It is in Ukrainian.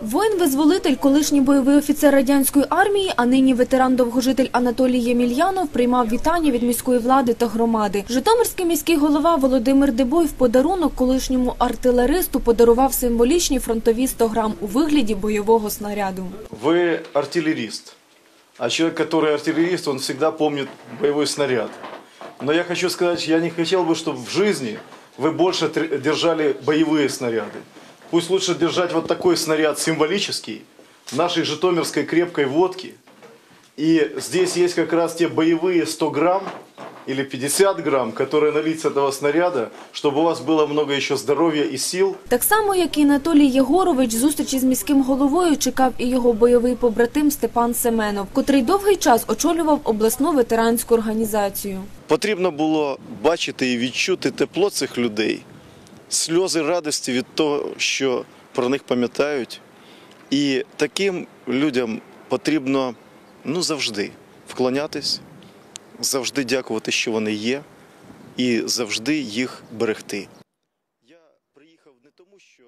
Воїн-визволитель, колишній бойовий офіцер радянської армії, а нині ветеран-довгожитель Анатолій Ємельянов приймав вітання від міської влади та громади. Житомирський міський голова Володимир Дебой в подарунок колишньому артилеристу подарував символічні фронтові 100 грам у вигляді бойового снаряду. Вы артиллерист. А человек, который артиллерист, он всегда помнит боевой снаряд. Но я хочу сказать, я не хотел бы, чтобы в жизни вы больше тр- держали боевые снаряды. Пусть лучше держать вот такой снаряд символический, нашей житомирской крепкой водки. И здесь есть как раз те боевые 100 грамм или 50 грамм, которые налить с этого снаряда, чтобы у вас было много еще здоровья и сил, Так само, як і Анатолій Єгорович, зустрічі з міським головою чекав і його бойовий побратим Степан Семенов, котрий довгий час очолював обласну ветеранську організацію. Потрібно було бачити і відчути тепло цих людей, сльози радості від того, що про них пам'ятають. І таким людям потрібно ну, завжди вклонятись, завжди дякувати, що вони є, і завжди їх берегти. Я приїхав не тому, що.